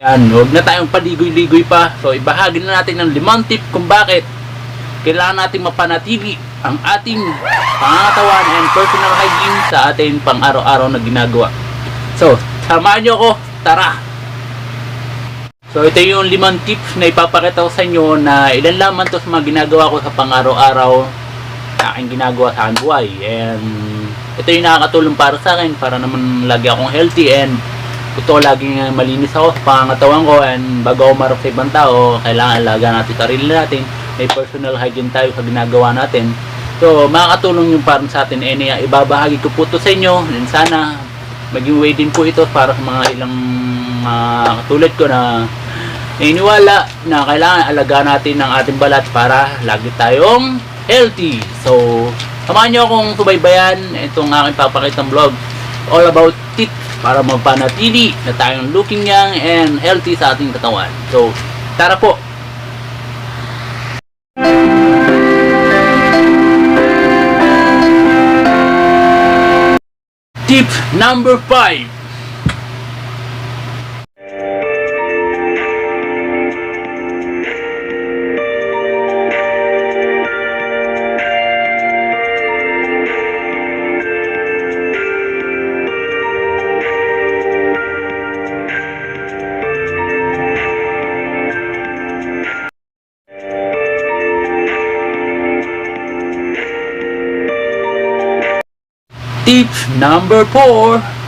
Yan, huwag na tayong paligoy-ligoy pa. So, ibahagi na natin ng limang tip kung bakit kailangan nating mapanatili ang ating pangangatawan and personal hygiene sa ating pang-araw-araw na ginagawa. So, samahan nyo ako. Tara! So, ito yung limang tips na ipapakita ko sa inyo na ilan lamang to sa mga ginagawa ko sa pang-araw-araw sa aking ginagawa sa aking buhay. And ito yung nakakatulong para sa akin para naman lagi akong healthy and ko laging malinis ako sa pangangatawan ko and bago ako marap sa ibang tao, kailangan alaga natin sarili natin. May personal hygiene tayo sa ginagawa natin. So, makakatulong yung para sa atin. And uh, ibabahagi ko po to sa inyo. And sana maging way din po ito para sa mga ilang mga katulad ko na naniniwala na kailangan alagaan natin ang ating balat para lagi tayong healthy. So, samahan nyo akong subaybayan itong aking papakitang vlog all about tips para mapanatili na tayong looking young and healthy sa ating katawan. So, tara po! Tip number 5 number 4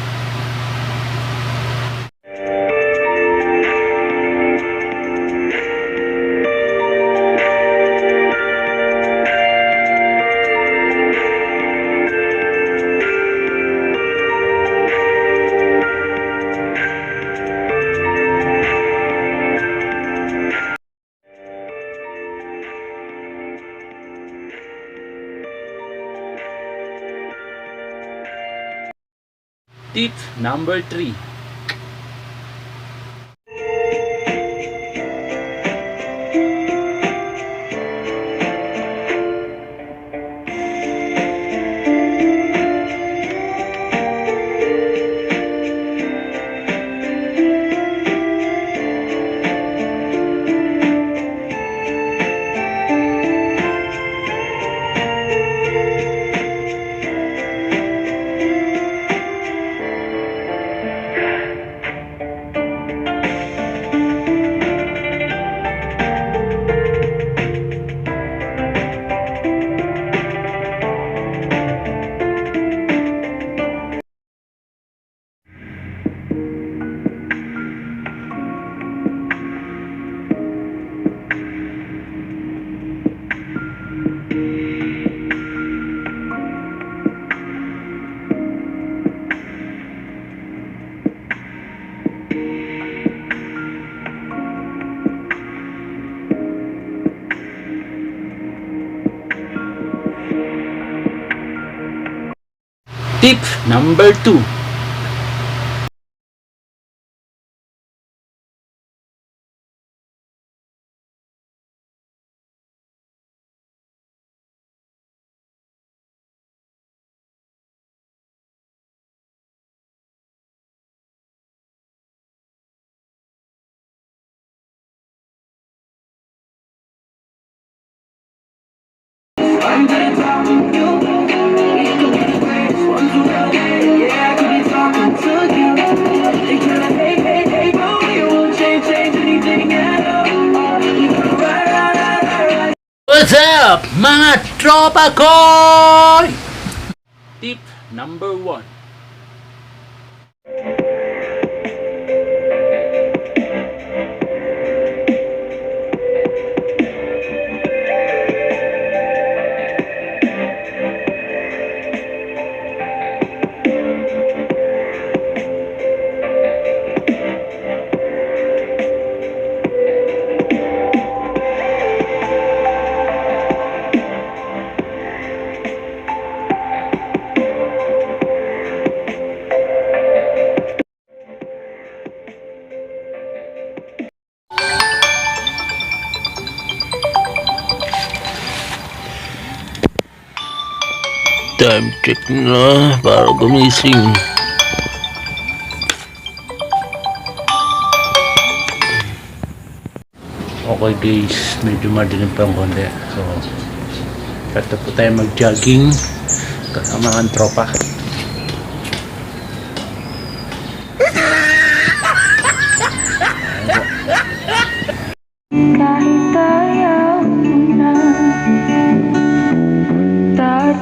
Tip number 3 Tip number 2 up, mga tropa ko? Tip number 1 Time check na para gumising. Okay guys, medyo madilim pa ang konti. So, ito po tayo mag-jogging kasama ang tropa. Kahit ayaw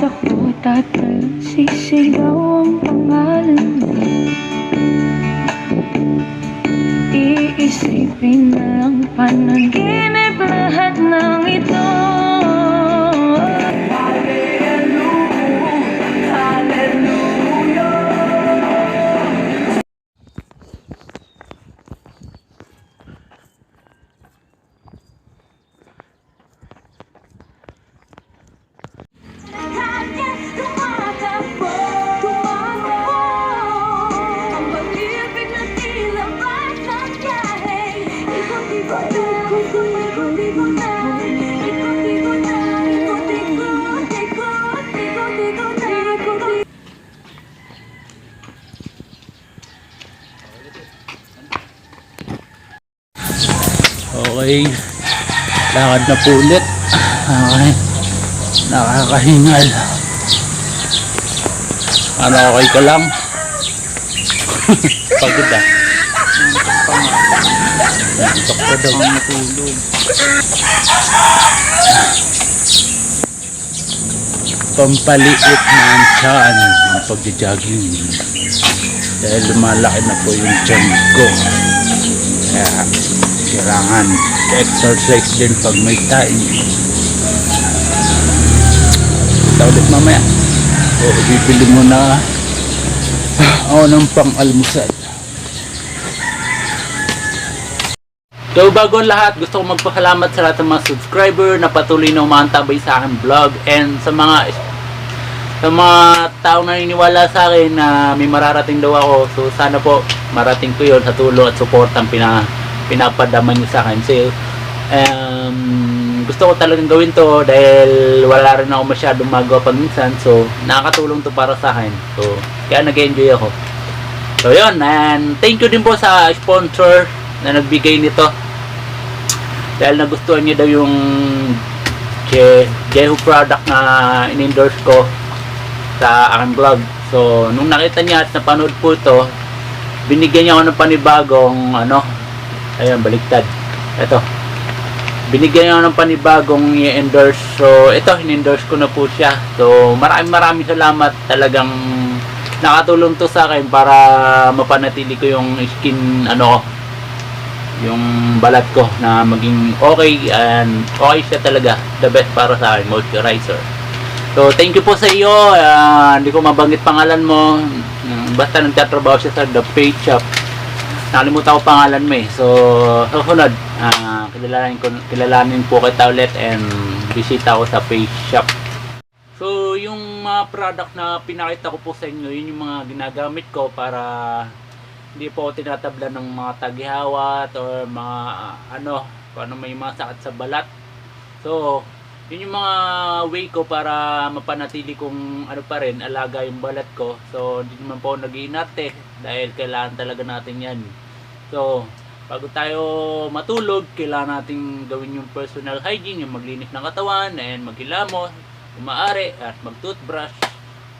at walang sisigaw ang pangalan mo Iisipin na lang panaginip Okay. Lakad na po ulit. Okay. Nakakahingal. Ano, okay ka lang? Pagod ah. Nantok pa daw. Matulog. Pampaliit na ang tiyan ang pagja-jogging. Dahil lumalaki na po yung tiyan ko. Kaya kailangan exercise din pag may time. Kita ulit mamaya. O bibili mo na ako ng pang-almusal. So bago ang lahat, gusto ko magpasalamat sa lahat ng mga subscriber na patuloy na umaantabay sa aking vlog and sa mga sa mga tao na naniniwala sa akin na may mararating daw ako. So sana po marating ko yon sa tulong at support ang pina, pinapadama niyo sa akin. So, um, gusto ko talagang gawin to dahil wala rin ako masyadong magawa pag minsan. So nakakatulong to para sa akin. So kaya nag-enjoy ako. So yun, and thank you din po sa sponsor na nagbigay nito. Dahil nagustuhan niya daw yung Je Jehu product na in-endorse ko sa aking vlog. So, nung nakita niya at napanood po ito, binigyan niya ako ng panibagong ano, ayun, baliktad. Ito. Binigyan ako ng panibagong i-endorse. So, ito, in-endorse ko na po siya. So, maraming maraming salamat. Talagang nakatulong to sa akin para mapanatili ko yung skin, ano ko, yung balat ko na maging okay and okay siya talaga the best para sa akin moisturizer so thank you po sa iyo Ah, hindi ko mabanggit pangalan mo basta nagtatrabaho siya sa The Page Shop nakalimutan ko pangalan mo eh so susunod ah, kilalanin, ko, kilalanin po kita ulit and bisita ko sa Page Shop So, yung mga product na pinakita ko po sa inyo, yun yung mga ginagamit ko para hindi po ako tinatabla ng mga tagihawat or mga ah, ano, kung ano may mga sakit sa balat. So, yun yung mga way ko para mapanatili kong ano pa rin, alaga yung balat ko. So, hindi naman po nag-iinarte dahil kailangan talaga natin yan. So, bago tayo matulog, kailangan natin gawin yung personal hygiene, yung maglinis ng katawan and maghilamos, umaari at mag-toothbrush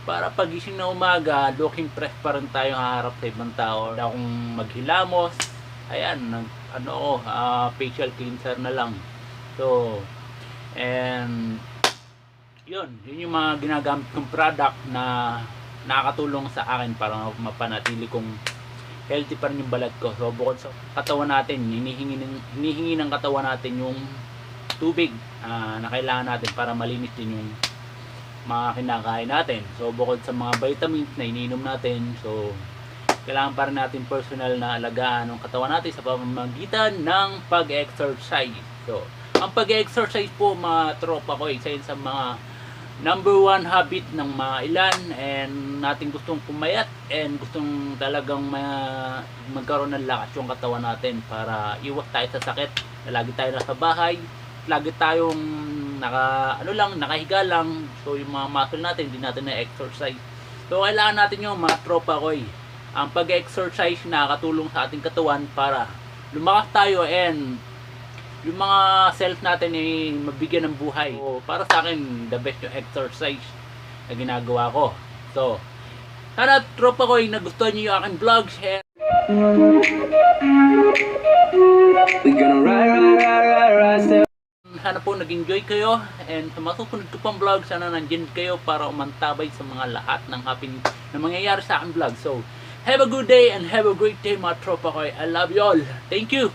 para pagising na umaga, looking fresh pa rin tayo haharap sa ibang tao. Na kung maghilamos, ayan, ano ah, facial cleanser na lang. So, and yun, yun yung mga ginagamit kong product na nakakatulong sa akin para mapanatili kong healthy pa rin yung balat ko. So, bukod sa katawan natin, hinihingi ng, hinihingi ng katawan natin yung tubig ah, na kailangan natin para malinis din yung mga kinakain natin. So, bukod sa mga vitamins na ininom natin, so, kailangan pa rin natin personal na alagaan ng katawan natin sa pamamagitan ng pag-exercise. So, ang pag-exercise po mga tropa ko, isa sa mga number one habit ng mga ilan and natin gustong pumayat and gustong talagang ma- magkaroon ng lakas yung katawan natin para iwas tayo sa sakit na lagi tayo nasa bahay lagi tayong naka ano lang nakahiga lang so yung mga muscle natin hindi natin na exercise so kailangan natin yung mga tropa ko eh. ang pag-exercise nakakatulong sa ating katawan para lumakas tayo and yung mga self natin ay mabigyan ng buhay. So, para sa akin, the best yung exercise na ginagawa ko. So, sana tropa ko ay nagustuhan niyo yung aking vlogs and We gonna ride, ride, ride, ride, ride, sana po nag-enjoy kayo and sa masusunod ko pang vlog sana nandyan kayo para umantabay sa mga lahat ng happen na mangyayari sa aking vlog. So have a good day and have a great day mga tropa ko. I love you all. Thank you